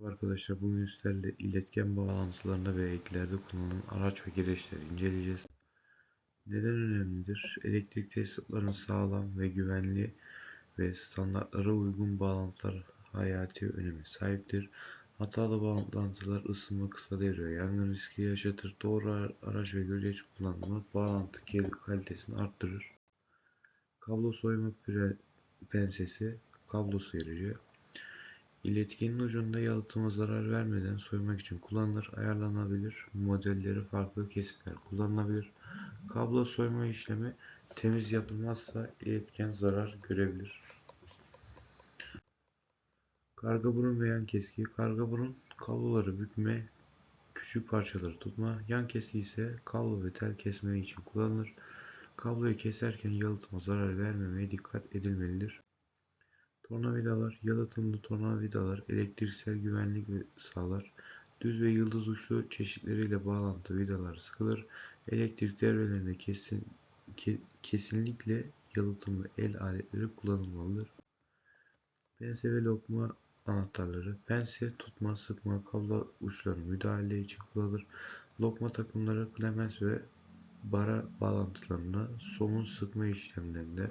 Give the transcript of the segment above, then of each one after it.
Merhaba Arkadaşlar bugün sizlerle iletken bağlantılarında ve eklerde kullanılan araç ve gereçleri inceleyeceğiz. Neden önemlidir? Elektrik tesisatlarının sağlam ve güvenli ve standartlara uygun bağlantılar hayati önemi sahiptir. Hatalı bağlantılar ısınma kısa devre yangın riski yaşatır. Doğru araç ve gereç kullanımı bağlantı kalitesini arttırır. Kablo soyma pensesi, kablo sıyırıcı, İletkenin ucunda yalıtıma zarar vermeden soymak için kullanılır, ayarlanabilir, modelleri farklı kesimler kullanılabilir. Kablo soyma işlemi temiz yapılmazsa iletken zarar görebilir. Karga burun ve yan keski. Karga burun kabloları bükme, küçük parçaları tutma. Yan keski ise kablo ve tel kesme için kullanılır. Kabloyu keserken yalıtıma zarar vermemeye dikkat edilmelidir. Tornavidalar, yalıtımlı tornavidalar elektriksel güvenlik sağlar. Düz ve yıldız uçlu çeşitleriyle bağlantı vidalar sıkılır. Elektrik devrelerinde kesin, ke, kesinlikle yalıtımlı el aletleri kullanılmalıdır. Pense ve lokma anahtarları. Pense tutma, sıkma, kablo uçları müdahale için kullanılır. Lokma takımları klemens ve bara bağlantılarına somun sıkma işlemlerinde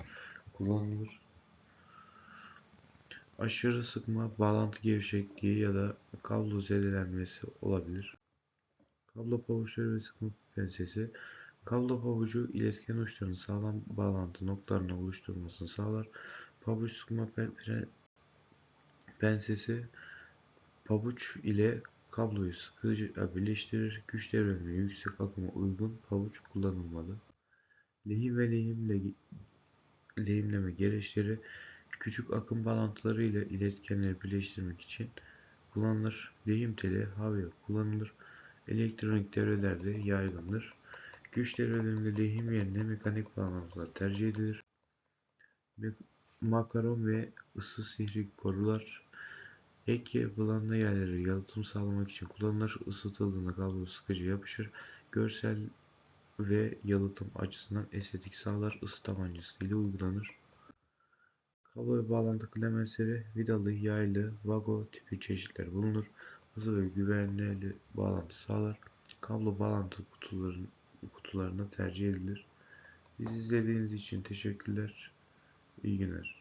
kullanılır. Aşırı sıkma, bağlantı gevşekliği ya da kablo zedelenmesi olabilir. Kablo pabuçları ve sıkma pensesi Kablo pabucu iletken uçlarının sağlam bağlantı noktalarını oluşturmasını sağlar. Pabuç sıkma pensesi pabuç ile kabloyu sıkıca birleştirir. Güç devrelerine yüksek akıma uygun pabuç kullanılmalı. Lehim ve lehimle lehimleme gereçleri Küçük akım bağlantıları ile iletkenleri birleştirmek için kullanılır. Lehim teli havaya kullanılır. Elektronik devrelerde yaygındır. Güç devrelerinde lehim yerine mekanik bağlantılar tercih edilir. Makaron ve ısı sihrik borular ek yapılan yerlere yalıtım sağlamak için kullanılır. Isıtıldığında kablo sıkıcı yapışır. Görsel ve yalıtım açısından estetik sağlar. Isı tabancası ile uygulanır. Kablo bağlantı klemensleri vidalı, yaylı, vago tipi çeşitler bulunur. Hızlı ve güvenli bağlantı sağlar. Kablo bağlantı kutuların, kutularına tercih edilir. Bizi izlediğiniz için teşekkürler. İyi günler.